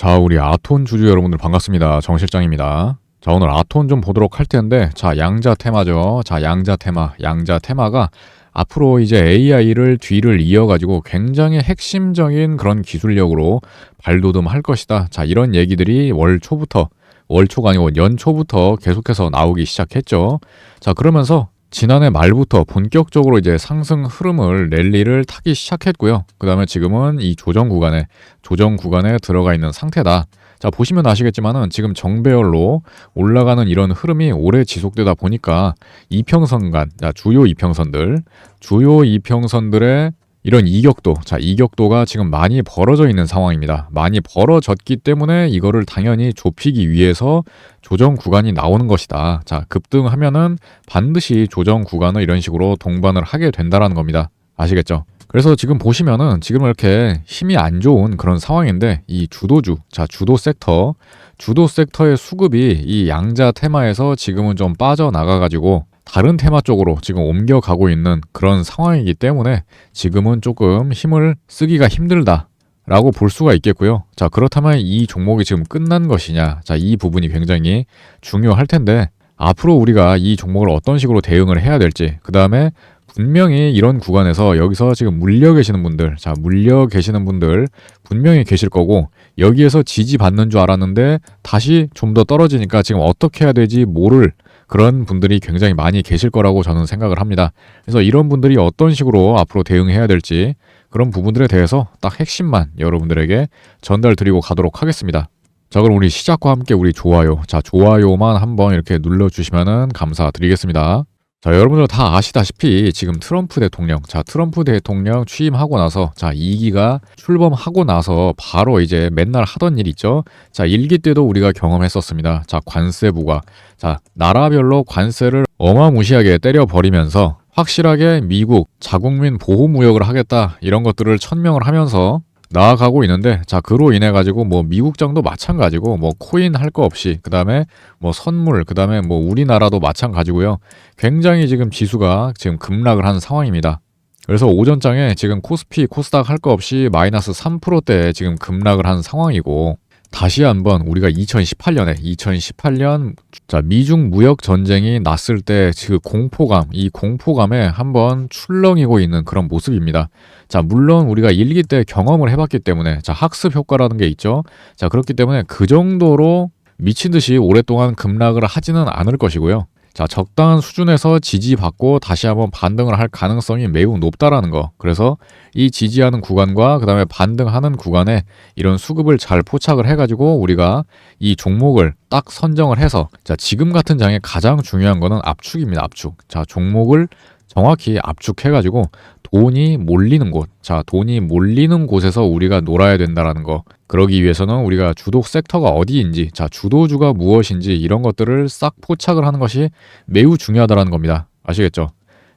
자, 우리 아톤 주주 여러분들 반갑습니다. 정 실장입니다. 자, 오늘 아톤 좀 보도록 할 텐데, 자, 양자 테마죠. 자, 양자 테마. 양자 테마가 앞으로 이제 AI를 뒤를 이어가지고 굉장히 핵심적인 그런 기술력으로 발돋움할 것이다. 자, 이런 얘기들이 월 초부터, 월 초가 아니고 연 초부터 계속해서 나오기 시작했죠. 자, 그러면서 지난해 말부터 본격적으로 이제 상승 흐름을 랠리를 타기 시작했고요. 그 다음에 지금은 이 조정 구간에, 조정 구간에 들어가 있는 상태다. 자, 보시면 아시겠지만은 지금 정배열로 올라가는 이런 흐름이 오래 지속되다 보니까 이평선간, 자, 주요 이평선들, 주요 이평선들의 이런 이격도, 자, 이격도가 지금 많이 벌어져 있는 상황입니다. 많이 벌어졌기 때문에 이거를 당연히 좁히기 위해서 조정 구간이 나오는 것이다. 자, 급등하면은 반드시 조정 구간을 이런 식으로 동반을 하게 된다라는 겁니다. 아시겠죠? 그래서 지금 보시면은 지금 이렇게 힘이 안 좋은 그런 상황인데 이 주도주, 자, 주도 섹터, 주도 섹터의 수급이 이 양자 테마에서 지금은 좀 빠져나가가지고 다른 테마 쪽으로 지금 옮겨가고 있는 그런 상황이기 때문에 지금은 조금 힘을 쓰기가 힘들다. 라고 볼 수가 있겠고요. 자, 그렇다면 이 종목이 지금 끝난 것이냐. 자, 이 부분이 굉장히 중요할 텐데, 앞으로 우리가 이 종목을 어떤 식으로 대응을 해야 될지, 그 다음에 분명히 이런 구간에서 여기서 지금 물려 계시는 분들, 자, 물려 계시는 분들 분명히 계실 거고, 여기에서 지지받는 줄 알았는데 다시 좀 더 떨어지니까 지금 어떻게 해야 되지 모를 그런 분들이 굉장히 많이 계실 거라고 저는 생각을 합니다. 그래서 이런 분들이 어떤 식으로 앞으로 대응해야 될지 그런 부분들에 대해서 딱 핵심만 여러분들에게 전달 드리고 가도록 하겠습니다. 자, 그럼 우리 시작과 함께 우리 좋아요. 자, 좋아요만 한번 이렇게 눌러주시면 감사드리겠습니다. 자, 여러분들 다 아시다시피 지금 트럼프 대통령, 자, 트럼프 대통령 취임하고 나서, 자, 2기가 출범하고 나서 바로 이제 맨날 하던 일 있죠? 자, 1기 때도 우리가 경험했었습니다. 자, 관세 부과. 자, 나라별로 관세를 어마무시하게 때려버리면서 확실하게 미국 자국민 보호무역을 하겠다 이런 것들을 천명을 하면서 나아가고 있는데 자 그로 인해 가지고 뭐 미국장도 마찬가지고 뭐 코인 할 거 없이 그 다음에 뭐 선물 그 다음에 뭐 우리나라도 마찬가지고요. 굉장히 지금 지수가 지금 급락을 한 상황입니다. 그래서 오전장에 지금 코스피 코스닥 할 거 없이 마이너스 3%대 지금 급락을 한 상황이고 다시 한번 우리가 2018년에 2018년 자 미중 무역 전쟁이 났을 때 그 공포감 이 공포감에 한번 출렁이고 있는 그런 모습입니다. 자 물론 우리가 일기 때 경험을 해봤기 때문에 자 학습 효과라는 게 있죠. 자 그렇기 때문에 그 정도로 미친 듯이 오랫동안 급락을 하지는 않을 것이고요. 자, 적당한 수준에서 지지받고 다시 한번 반등을 할 가능성이 매우 높다라는 거. 그래서 이 지지하는 구간과 그다음에 반등하는 구간에 이런 수급을 잘 포착을 해 가지고 우리가 이 종목을 딱 선정을 해서 자, 지금 같은 장에 가장 중요한 거는 압축입니다. 압축. 자, 종목을 정확히 압축해 가지고 돈이 몰리는 곳, 자 돈이 몰리는 곳에서 우리가 놀아야 된다라는 거. 그러기 위해서는 우리가 주도 섹터가 어디인지, 자 주도주가 무엇인지 이런 것들을 싹 포착을 하는 것이 매우 중요하다라는 겁니다. 아시겠죠?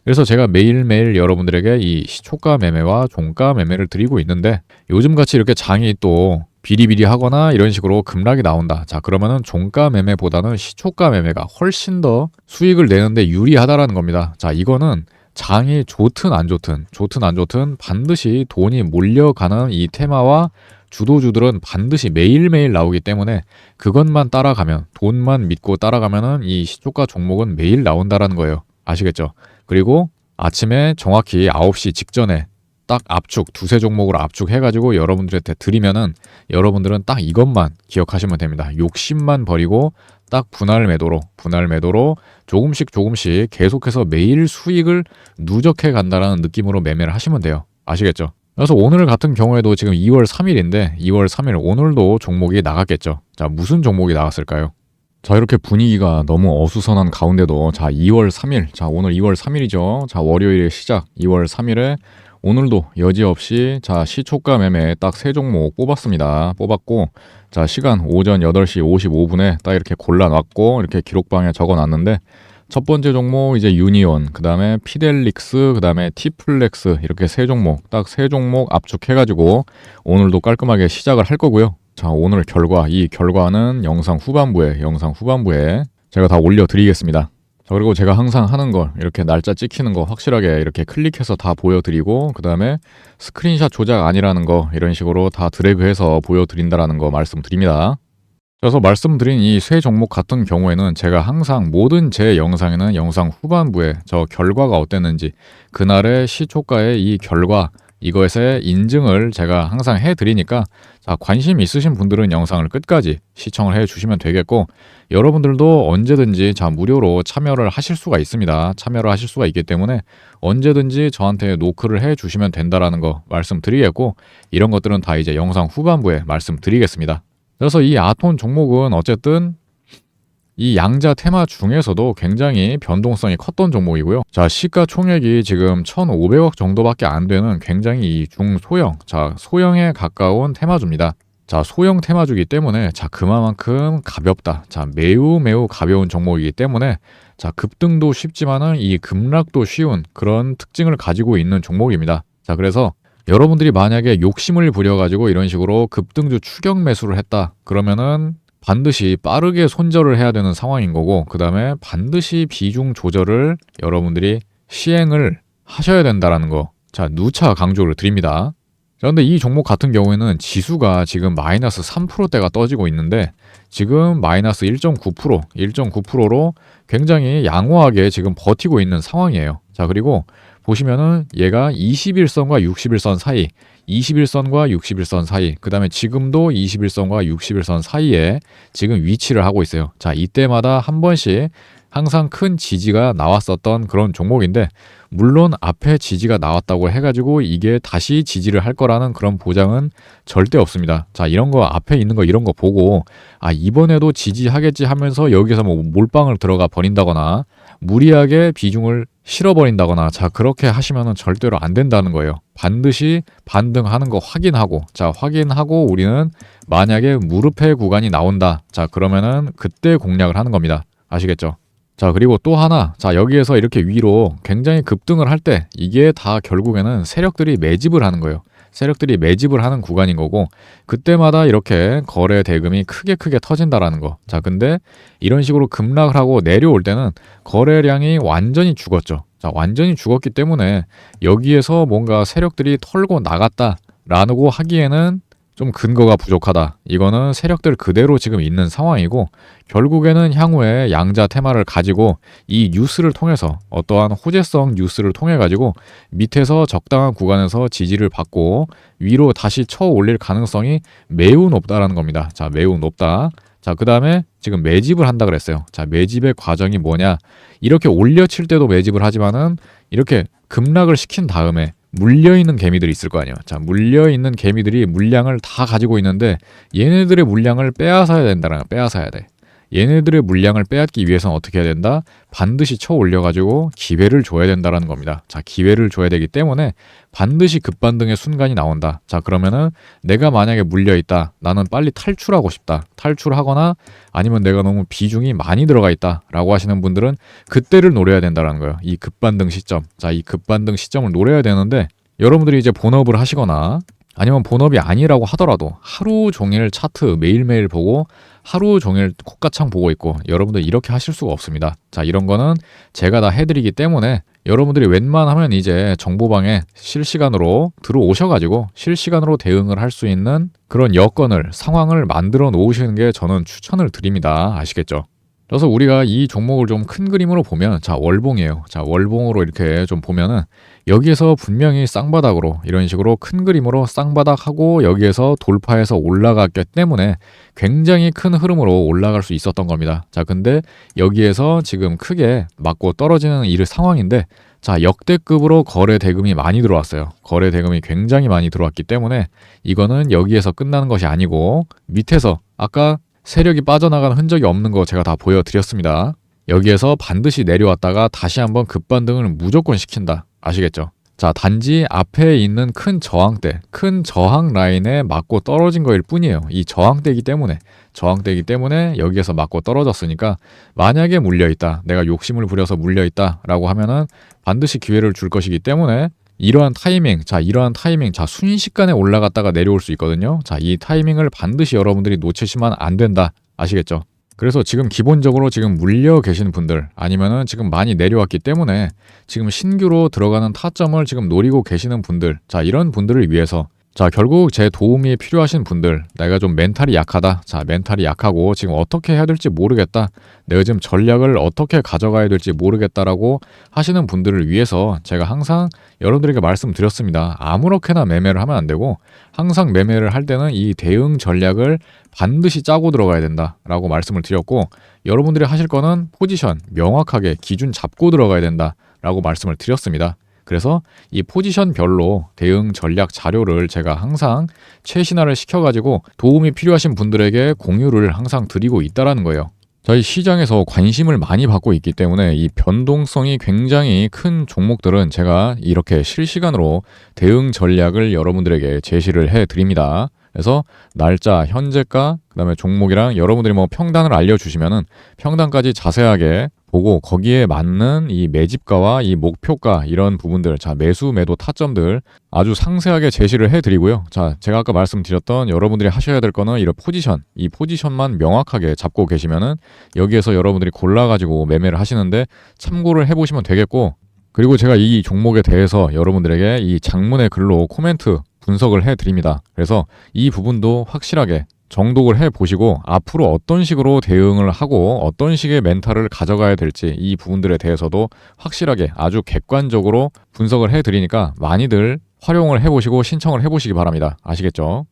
그래서 제가 매일매일 여러분들에게 이 시초가 매매와 종가 매매를 드리고 있는데 요즘 같이 이렇게 장이 또 비리비리 하거나 이런 식으로 급락이 나온다. 자, 그러면은 종가 매매보다는 시초가 매매가 훨씬 더 수익을 내는데 유리하다라는 겁니다. 자, 이거는 장이 좋든 안 좋든, 좋든 안 좋든 반드시 돈이 몰려가는 이 테마와 주도주들은 반드시 매일매일 나오기 때문에 그것만 따라가면, 돈만 믿고 따라가면은 이 시초가 종목은 매일 나온다라는 거예요. 아시겠죠? 그리고 아침에 정확히 9시 직전에 딱 압축 두세 종목으로 압축해 가지고 여러분들한테 드리면은 여러분들은 딱 이것만 기억하시면 됩니다. 욕심만 버리고 딱 분할 매도로 분할 매도로 조금씩 조금씩 계속해서 매일 수익을 누적해 간다라는 느낌으로 매매를 하시면 돼요. 아시겠죠? 그래서 오늘 같은 경우에도 지금 2월 3일인데 2월 3일 오늘도 종목이 나갔겠죠. 자 무슨 종목이 나갔을까요? 자 이렇게 분위기가 너무 어수선한 가운데도 자 2월 3일 자 오늘 2월 3일이죠. 자 월요일의 시작 2월 3일에 오늘도 여지없이 자 시초가 매매 딱 세 종목 뽑았습니다. 뽑았고 자 시간 오전 8시 55분에 딱 이렇게 골라놨고 이렇게 기록방에 적어놨는데 첫 번째 종목 이제 유니온 그 다음에 피델릭스 그 다음에 티플렉스 이렇게 세 종목 딱 세 종목 압축해가지고 오늘도 깔끔하게 시작을 할 거고요. 자 오늘 결과 이 결과는 영상 후반부에 영상 후반부에 제가 다 올려드리겠습니다. 자, 그리고 제가 항상 하는 걸 이렇게 날짜 찍히는 거 확실하게 이렇게 클릭해서 다 보여드리고 그 다음에 스크린샷 조작 아니라는 거 이런 식으로 다 드래그해서 보여드린다라는 거 말씀드립니다. 그래서 말씀드린 이 세 종목 같은 경우에는 제가 항상 모든 제 영상에는 영상 후반부에 저 결과가 어땠는지 그날의 시초가의 이 결과 이것의 인증을 제가 항상 해드리니까 자 관심 있으신 분들은 영상을 끝까지 시청을 해주시면 되겠고 여러분들도 언제든지 자 무료로 참여를 하실 수가 있습니다. 참여를 하실 수가 있기 때문에 언제든지 저한테 노크를 해주시면 된다라는 거 말씀드리겠고 이런 것들은 다 이제 영상 후반부에 말씀드리겠습니다. 그래서 이 아톤 종목은 어쨌든 이 양자 테마 중에서도 굉장히 변동성이 컸던 종목이고요. 자, 시가총액이 지금 1,500억 정도밖에 안 되는 굉장히 이 중소형, 자, 소형에 가까운 테마주입니다. 자, 소형 테마주기 때문에 자, 그만큼 가볍다. 자, 매우 매우 가벼운 종목이기 때문에 자, 급등도 쉽지만은 이 급락도 쉬운 그런 특징을 가지고 있는 종목입니다. 자, 그래서 여러분들이 만약에 욕심을 부려가지고 이런 식으로 급등주 추격 매수를 했다. 그러면은 반드시 빠르게 손절을 해야 되는 상황인 거고, 그 다음에 반드시 비중 조절을 여러분들이 시행을 하셔야 된다라는 거. 자, 누차 강조를 드립니다. 자, 근데 이 종목 같은 경우에는 지수가 지금 마이너스 3%대가 떠지고 있는데, 지금 마이너스 1.9%, 1.9%로 굉장히 양호하게 지금 버티고 있는 상황이에요. 자, 그리고 보시면은 얘가 21선과 61선 사이, 21선과 61선 사이, 그 다음에 지금도 21선과 61선 사이에 지금 위치를 하고 있어요. 자, 이때마다 한 번씩 항상 큰 지지가 나왔었던 그런 종목인데, 물론 앞에 지지가 나왔다고 해가지고 이게 다시 지지를 할 거라는 그런 보장은 절대 없습니다. 자, 이런 거 앞에 있는 거 이런 거 보고, 아, 이번에도 지지하겠지 하면서 여기서 뭐 몰빵을 들어가 버린다거나, 무리하게 비중을 실어버린다거나 자 그렇게 하시면은 절대로 안 된다는 거예요. 반드시 반등하는 거 확인하고 자 확인하고 우리는 만약에 무릎의 구간이 나온다. 자 그러면은 그때 공략을 하는 겁니다. 아시겠죠? 자 그리고 또 하나 자 여기에서 이렇게 위로 굉장히 급등을 할 때 이게 다 결국에는 세력들이 매집을 하는 거예요. 세력들이 매집을 하는 구간인 거고 그때마다 이렇게 거래 대금이 크게 크게 터진다라는 거. 자, 근데 이런 식으로 급락을 하고 내려올 때는 거래량이 완전히 죽었죠. 자, 완전히 죽었기 때문에 여기에서 뭔가 세력들이 털고 나갔다 라고 하기에는 좀 근거가 부족하다. 이거는 세력들 그대로 지금 있는 상황이고 결국에는 향후에 양자 테마를 가지고 이 뉴스를 통해서 어떠한 호재성 뉴스를 통해 가지고 밑에서 적당한 구간에서 지지를 받고 위로 다시 쳐 올릴 가능성이 매우 높다라는 겁니다. 자, 매우 높다. 자, 그 다음에 지금 매집을 한다 그랬어요. 자, 매집의 과정이 뭐냐. 이렇게 올려칠 때도 매집을 하지만은 이렇게 급락을 시킨 다음에 물려있는 개미들이 있을 거 아니에요. 자, 물려있는 개미들이 물량을 다 가지고 있는데 얘네들의 물량을 빼앗아야 된다는 빼앗아야 돼. 얘네들의 물량을 빼앗기 위해서는 어떻게 해야 된다? 반드시 쳐 올려가지고 기회를 줘야 된다라는 겁니다. 자, 기회를 줘야 되기 때문에 반드시 급반등의 순간이 나온다. 자, 그러면은 내가 만약에 물려있다. 나는 빨리 탈출하고 싶다. 탈출하거나 아니면 내가 너무 비중이 많이 들어가 있다. 라고 하시는 분들은 그때를 노려야 된다라는 거예요. 이 급반등 시점. 자, 이 급반등 시점을 노려야 되는데 여러분들이 이제 본업을 하시거나 아니면 본업이 아니라고 하더라도 하루 종일 차트 매일매일 보고 하루 종일 콧가창 보고 있고 여러분들 이렇게 하실 수가 없습니다. 자, 이런 거는 제가 다 해드리기 때문에 여러분들이 웬만하면 이제 정보방에 실시간으로 들어오셔가지고 실시간으로 대응을 할 수 있는 그런 여건을, 상황을 만들어 놓으시는 게 저는 추천을 드립니다. 아시겠죠? 그래서 우리가 이 종목을 좀 큰 그림으로 보면 자 월봉이에요. 자 월봉으로 이렇게 좀 보면은 여기에서 분명히 쌍바닥으로 이런 식으로 큰 그림으로 쌍바닥하고 여기에서 돌파해서 올라갔기 때문에 굉장히 큰 흐름으로 올라갈 수 있었던 겁니다. 자 근데 여기에서 지금 크게 맞고 떨어지는 이 상황인데 자, 역대급으로 거래 대금이 많이 들어왔어요. 거래 대금이 굉장히 많이 들어왔기 때문에 이거는 여기에서 끝나는 것이 아니고 밑에서 아까 세력이 빠져나가는 흔적이 없는 거 제가 다 보여드렸습니다. 여기에서 반드시 내려왔다가 다시 한번 급반등을 무조건 시킨다. 아시겠죠? 자, 단지 앞에 있는 큰 저항대, 큰 저항 라인에 맞고 떨어진 거일 뿐이에요. 이 저항대이기 때문에, 저항대이기 때문에 여기에서 맞고 떨어졌으니까 만약에 물려 있다, 내가 욕심을 부려서 물려 있다 라고 하면은 반드시 기회를 줄 것이기 때문에 이러한 타이밍, 자, 이러한 타이밍, 자, 순식간에 올라갔다가 내려올 수 있거든요. 자, 이 타이밍을 반드시 여러분들이 놓치시면 안 된다. 아시겠죠? 그래서 지금 기본적으로 지금 물려 계신 분들 아니면은 지금 많이 내려왔기 때문에 지금 신규로 들어가는 타점을 지금 노리고 계시는 분들 자 이런 분들을 위해서 자 결국 제 도움이 필요하신 분들 내가 좀 멘탈이 약하다. 자 멘탈이 약하고 지금 어떻게 해야 될지 모르겠다. 내가 지금 전략을 어떻게 가져가야 될지 모르겠다라고 하시는 분들을 위해서 제가 항상 여러분들에게 말씀드렸습니다. 아무렇게나 매매를 하면 안 되고 항상 매매를 할 때는 이 대응 전략을 반드시 짜고 들어가야 된다라고 말씀을 드렸고 여러분들이 하실 거는 포지션 명확하게 기준 잡고 들어가야 된다라고 말씀을 드렸습니다. 그래서 이 포지션별로 대응 전략 자료를 제가 항상 최신화를 시켜가지고 도움이 필요하신 분들에게 공유를 항상 드리고 있다라는 거예요. 저희 시장에서 관심을 많이 받고 있기 때문에 이 변동성이 굉장히 큰 종목들은 제가 이렇게 실시간으로 대응 전략을 여러분들에게 제시를 해 드립니다. 그래서 날짜, 현재가, 그다음에 종목이랑 여러분들이 뭐 평단을 알려 주시면은 평단까지 자세하게 보고 거기에 맞는 이 매집가와 이 목표가 이런 부분들, 자 매수 매도 타점들 아주 상세하게 제시를 해드리고요. 자 제가 아까 말씀드렸던 여러분들이 하셔야 될 거는 이런 포지션, 이 포지션만 명확하게 잡고 계시면은 여기에서 여러분들이 골라 가지고 매매를 하시는데 참고를 해보시면 되겠고. 그리고 제가 이 종목에 대해서 여러분들에게 이 장문의 글로 코멘트 분석을 해 드립니다. 그래서 이 부분도 확실하게 정독을 해 보시고 앞으로 어떤 식으로 대응을 하고 어떤 식의 멘탈을 가져가야 될지 이 부분들에 대해서도 확실하게 아주 객관적으로 분석을 해 드리니까 많이들 활용을 해 보시고 신청을 해 보시기 바랍니다. 아시겠죠?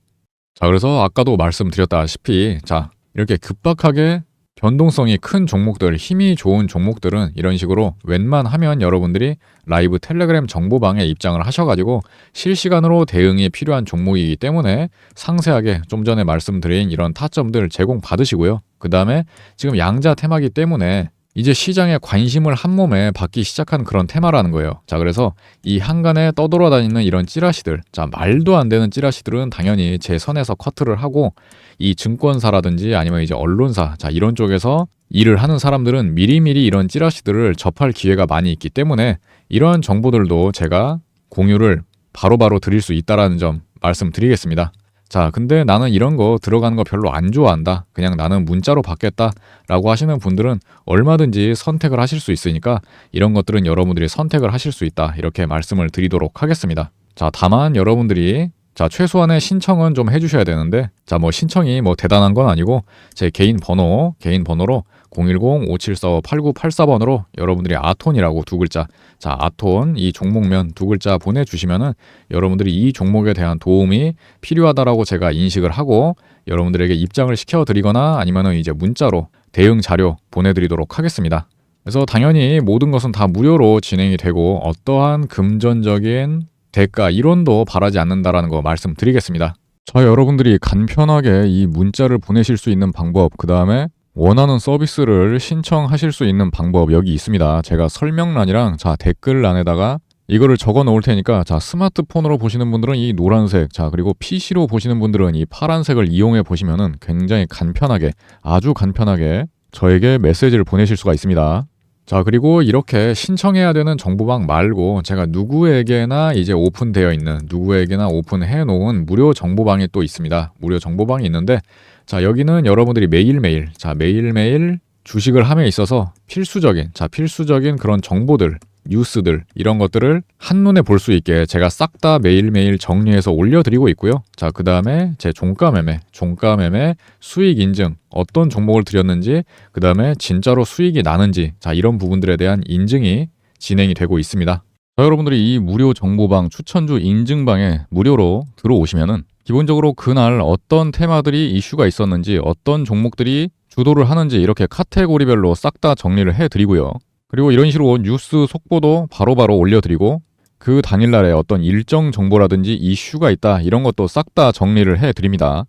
자, 그래서 아까도 말씀드렸다시피 자, 이렇게 급박하게 변동성이 큰 종목들, 힘이 좋은 종목들은 이런 식으로 웬만하면 여러분들이 라이브 텔레그램 정보방에 입장을 하셔가지고 실시간으로 대응이 필요한 종목이기 때문에 상세하게 좀 전에 말씀드린 이런 타점들 제공 받으시고요. 그 다음에 지금 양자 테마기 때문에 이제 시장에 관심을 한 몸에 받기 시작한 그런 테마라는 거예요. 자, 그래서 이 한간에 떠돌아다니는 이런 찌라시들, 자, 말도 안 되는 찌라시들은 당연히 제 선에서 커트를 하고 이 증권사라든지 아니면 이제 언론사, 자, 이런 쪽에서 일을 하는 사람들은 미리미리 이런 찌라시들을 접할 기회가 많이 있기 때문에 이러한 정보들도 제가 공유를 바로 바로 드릴 수 있다라는 점 말씀드리겠습니다. 자, 근데 나는 이런 거 들어가는 거 별로 안 좋아한다. 그냥 나는 문자로 받겠다. 라고 하시는 분들은 얼마든지 선택을 하실 수 있으니까 이런 것들은 여러분들이 선택을 하실 수 있다. 이렇게 말씀을 드리도록 하겠습니다. 자, 다만 여러분들이 자, 최소한의 신청은 좀 해주셔야 되는데, 자, 뭐 신청이 뭐 대단한 건 아니고, 제 개인 번호, 개인 번호로 010-5745-8984번으로 여러분들이 아톤이라고 두 글자, 자, 아톤, 이 종목면 두 글자 보내주시면은 여러분들이 이 종목에 대한 도움이 필요하다라고 제가 인식을 하고 여러분들에게 입장을 시켜드리거나 아니면은 이제 문자로 대응 자료 보내드리도록 하겠습니다. 그래서 당연히 모든 것은 다 무료로 진행이 되고 어떠한 금전적인 대가 이론도 바라지 않는다라는 거 말씀드리겠습니다. 자, 여러분들이 간편하게 이 문자를 보내실 수 있는 방법, 그 다음에 원하는 서비스를 신청하실 수 있는 방법 여기 있습니다. 제가 설명란이랑 자 댓글란에다가 이거를 적어 놓을 테니까 자 스마트폰으로 보시는 분들은 이 노란색 자 그리고 PC로 보시는 분들은 이 파란색을 이용해 보시면은 굉장히 간편하게 아주 간편하게 저에게 메시지를 보내실 수가 있습니다. 자, 그리고 이렇게 신청해야 되는 정보방 말고 제가 누구에게나 이제 오픈되어 있는 누구에게나 오픈해 놓은 무료 정보방이 또 있습니다. 무료 정보방이 있는데 자, 여기는 여러분들이 매일매일 자, 매일매일 주식을 함에 있어서 필수적인 자, 필수적인 그런 정보들 뉴스들 이런 것들을 한눈에 볼 수 있게 제가 싹 다 매일매일 정리해서 올려드리고 있고요. 자, 그 다음에 제 종가 매매, 종가 매매 수익 인증 어떤 종목을 드렸는지 그 다음에 진짜로 수익이 나는지 자, 이런 부분들에 대한 인증이 진행이 되고 있습니다. 자, 여러분들이 이 무료 정보방 추천주 인증방에 무료로 들어오시면은 기본적으로 그날 어떤 테마들이 이슈가 있었는지 어떤 종목들이 주도를 하는지 이렇게 카테고리별로 싹 다 정리를 해드리고요. 그리고 이런 식으로 뉴스 속보도 바로 바로 올려드리고 그 당일날에 어떤 일정 정보라든지 이슈가 있다 이런 것도 싹 다 정리를 해드립니다.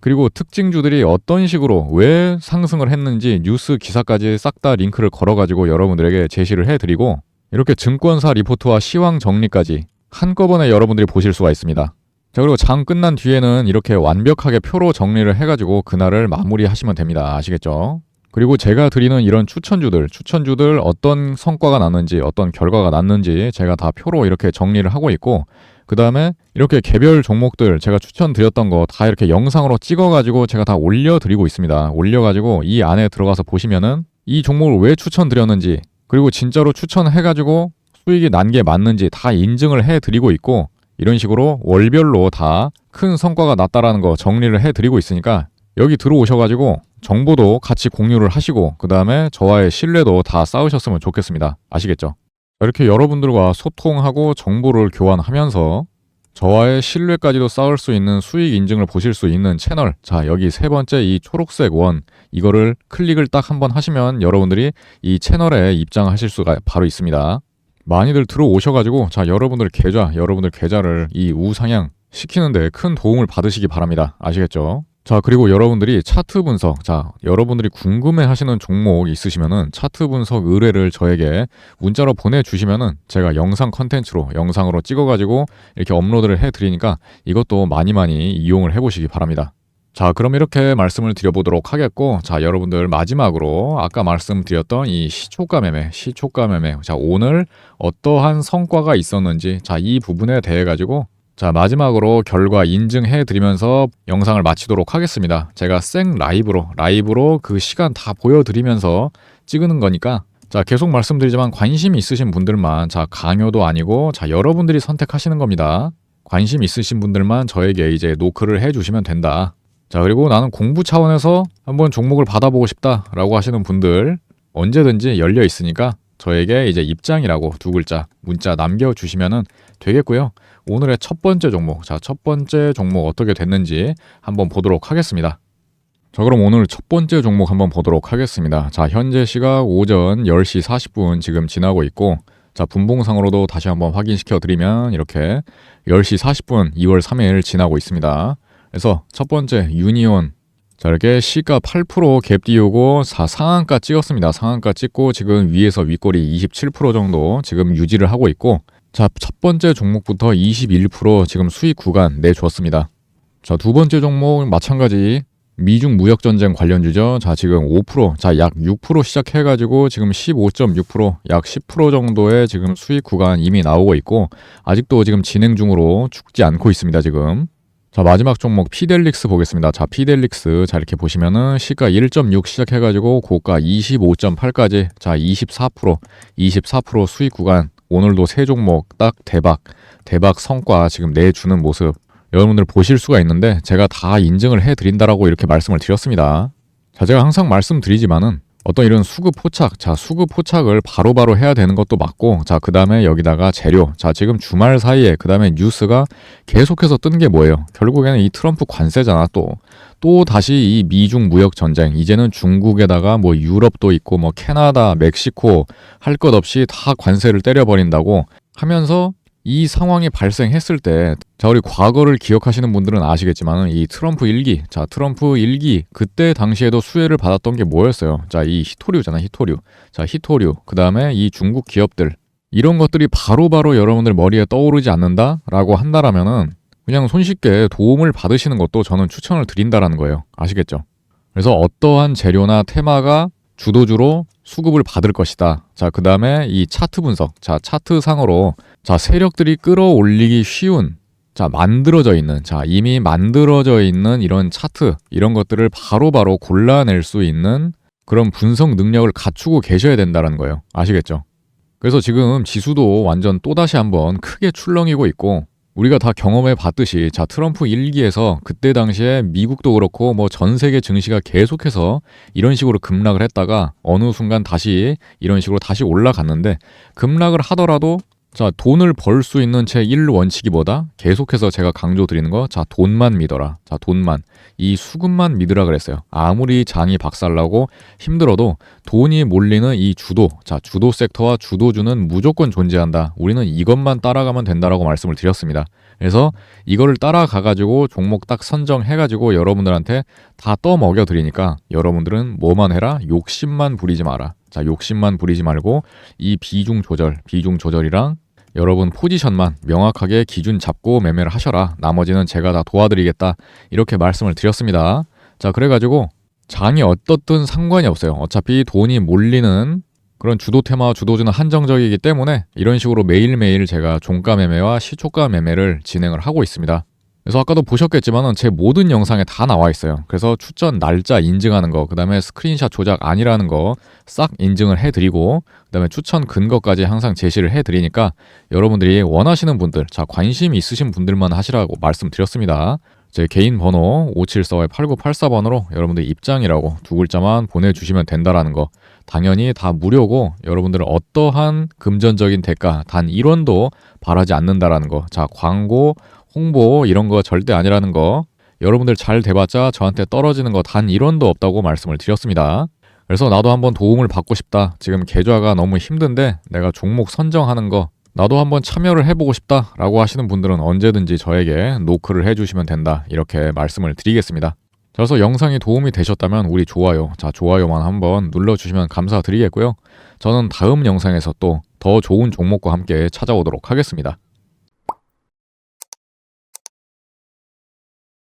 그리고 특징주들이 어떤 식으로 왜 상승을 했는지 뉴스 기사까지 싹 다 링크를 걸어가지고 여러분들에게 제시를 해드리고 이렇게 증권사 리포트와 시황 정리까지 한꺼번에 여러분들이 보실 수가 있습니다. 자 그리고 장 끝난 뒤에는 이렇게 완벽하게 표로 정리를 해가지고 그날을 마무리하시면 됩니다. 아시겠죠? 그리고 제가 드리는 이런 추천주들, 추천주들 어떤 성과가 났는지, 어떤 결과가 났는지 제가 다 표로 이렇게 정리를 하고 있고, 그그 다음에 이렇게 개별 종목들 제가 추천드렸던 거 다 이렇게 영상으로 찍어가지고 제가 다 올려드리고 있습니다. 올려가지고 이 안에 들어가서 보시면은 이 종목을 왜 추천드렸는지 그리고 진짜로 추천해가지고 수익이 난 게 맞는지 다 인증을 해드리고 있고 이런 식으로 월별로 다 큰 성과가 났다라는 거 정리를 해드리고 있으니까 여기 들어오셔가지고 정보도 같이 공유를 하시고 그 다음에 저와의 신뢰도 다 쌓으셨으면 좋겠습니다. 아시겠죠? 이렇게 여러분들과 소통하고 정보를 교환하면서 저와의 신뢰까지도 쌓을 수 있는 수익 인증을 보실 수 있는 채널. 자, 여기 세 번째 이 초록색 원. 이거를 클릭을 딱 한번 하시면 여러분들이 이 채널에 입장하실 수가 바로 있습니다. 많이들 들어오셔가지고, 자, 여러분들 계좌, 여러분들 계좌를 이 우상향 시키는데 큰 도움을 받으시기 바랍니다. 아시겠죠? 자, 그리고 여러분들이 차트 분석, 자, 여러분들이 궁금해 하시는 종목 있으시면은 차트 분석 의뢰를 저에게 문자로 보내주시면은 제가 영상 컨텐츠로, 영상으로 찍어가지고 이렇게 업로드를 해드리니까 이것도 많이 많이 이용을 해보시기 바랍니다. 자, 그럼 이렇게 말씀을 드려보도록 하겠고, 자, 여러분들 마지막으로 아까 말씀드렸던 이 시초가 매매, 시초가 매매. 자, 오늘 어떠한 성과가 있었는지, 자, 이 부분에 대해 가지고 자, 마지막으로 결과 인증해 드리면서 영상을 마치도록 하겠습니다. 제가 생 라이브로, 라이브로 그 시간 다 보여드리면서 찍는 거니까 자, 계속 말씀드리지만 관심 있으신 분들만, 자, 강요도 아니고, 자, 여러분들이 선택하시는 겁니다. 관심 있으신 분들만 저에게 이제 노크를 해 주시면 된다. 자, 그리고 나는 공부 차원에서 한번 종목을 받아보고 싶다라고 하시는 분들 언제든지 열려 있으니까 저에게 이제 입장이라고 두 글자 문자 남겨주시면 되겠고요. 오늘의 첫 번째 종목, 자, 첫 번째 종목 어떻게 됐는지 한번 보도록 하겠습니다. 자, 그럼 오늘 첫 번째 종목 한번 보도록 하겠습니다. 자, 현재 시각 오전 10시 40분 지금 지나고 있고, 자, 분봉상으로도 다시 한번 확인시켜 드리면 이렇게 10시 40분 2월 3일 지나고 있습니다. 그래서 첫 번째 유니온 자 이렇게 시가 8%갭 띄우고 사, 상한가 찍었습니다. 상한가 찍고 지금 위에서 윗꼬리 27% 정도 지금 유지를 하고 있고 자 첫 번째 종목부터 21% 지금 수익 구간 내줬습니다. 자 두 번째 종목 마찬가지 미중 무역 전쟁 관련주죠. 자 지금 5%, 자 약 6% 시작해가지고 지금 15.6%, 약 10% 정도의 지금 수익 구간 이미 나오고 있고 아직도 지금 진행 중으로 죽지 않고 있습니다. 지금. 자 마지막 종목 피델릭스 보겠습니다. 자 피델릭스 자 이렇게 보시면은 시가 1.6 시작해가지고 고가 25.8까지 자 24% 24% 수익 구간 오늘도 세 종목 딱 대박 대박 성과 지금 내주는 모습 여러분들 보실 수가 있는데 제가 다 인증을 해드린다라고 이렇게 말씀을 드렸습니다. 자 제가 항상 말씀드리지만은 어떤 이런 수급 포착, 자 수급 포착을 바로 바로 해야 되는 것도 맞고, 자 그 다음에 여기다가 재료, 자 지금 주말 사이에 그 다음에 뉴스가 계속해서 뜬 게 뭐예요? 결국에는 이 트럼프 관세잖아 또. 또 다시 이 미중 무역 전쟁, 이제는 중국에다가 뭐 유럽도 있고 뭐 캐나다, 멕시코 할 것 없이 다 관세를 때려버린다고 하면서 이 상황이 발생했을 때, 자, 우리 과거를 기억하시는 분들은 아시겠지만, 이 트럼프 일기, 자, 트럼프 일기, 그때 당시에도 수혜를 받았던 게 뭐였어요? 자, 이 히토류잖아, 히토류. 자, 히토류. 그 다음에 이 중국 기업들. 이런 것들이 바로바로 바로 여러분들 머리에 떠오르지 않는다라고 한다라면은, 그냥 손쉽게 도움을 받으시는 것도 저는 추천을 드린다라는 거예요. 아시겠죠? 그래서 어떠한 재료나 테마가 주도주로 수급을 받을 것이다. 자, 그 다음에 이 차트 분석. 자, 차트 상으로 자, 세력들이 끌어올리기 쉬운 자, 만들어져 있는, 자, 이미 만들어져 있는 이런 차트, 이런 것들을 바로바로 바로 골라낼 수 있는 그런 분석 능력을 갖추고 계셔야 된다는 거예요. 아시겠죠? 그래서 지금 지수도 완전 또다시 한번 크게 출렁이고 있고, 우리가 다 경험해 봤듯이 자 트럼프 일기에서 그때 당시에 미국도 그렇고 뭐 전 세계 증시가 계속해서 이런 식으로 급락을 했다가 어느 순간 다시 이런 식으로 다시 올라갔는데 급락을 하더라도 자, 돈을 벌 수 있는 제 1원칙이보다 계속해서 제가 강조 드리는 거, 자, 돈만 믿어라. 자, 돈만. 이 수급만 믿으라 그랬어요. 아무리 장이 박살나고 힘들어도 돈이 몰리는 이 주도, 자, 주도 섹터와 주도주는 무조건 존재한다. 우리는 이것만 따라가면 된다라고 말씀을 드렸습니다. 그래서 이거를 따라가가지고 종목 딱 선정해가지고 여러분들한테 다 떠먹여 드리니까 여러분들은 뭐만 해라? 욕심만 부리지 마라. 자, 욕심만 부리지 말고 이 비중 조절, 비중 조절이랑 여러분 포지션만 명확하게 기준 잡고 매매를 하셔라. 나머지는 제가 다 도와드리겠다. 이렇게 말씀을 드렸습니다. 자, 그래가지고 장이 어떻든 상관이 없어요. 어차피 돈이 몰리는 그런 주도 테마 주도주는 한정적이기 때문에 이런 식으로 매일매일 제가 종가 매매와 시초가 매매를 진행을 하고 있습니다. 그래서 아까도 보셨겠지만은 제 모든 영상에 다 나와 있어요. 그래서 추천 날짜 인증하는 거, 그 다음에 스크린샷 조작 아니라는 거 싹 인증을 해드리고, 그 다음에 추천 근거까지 항상 제시를 해드리니까 여러분들이 원하시는 분들, 자 관심 있으신 분들만 하시라고 말씀드렸습니다. 제 개인 번호 574-8984번으로 여러분들 입장이라고 두 글자만 보내주시면 된다라는 거 당연히 다 무료고 여러분들은 어떠한 금전적인 대가 단 1원도 바라지 않는다라는 거. 자 광고 홍보 이런 거 절대 아니라는 거 여러분들 잘 돼봤자 저한테 떨어지는 거 단 1원도 없다고 말씀을 드렸습니다. 그래서 나도 한번 도움을 받고 싶다. 지금 계좌가 너무 힘든데 내가 종목 선정하는 거 나도 한번 참여를 해보고 싶다 라고 하시는 분들은 언제든지 저에게 노크를 해주시면 된다. 이렇게 말씀을 드리겠습니다. 그래서 영상이 도움이 되셨다면 우리 좋아요, 자 좋아요만 한번 눌러주시면 감사드리겠고요. 저는 다음 영상에서 또 더 좋은 종목과 함께 찾아오도록 하겠습니다.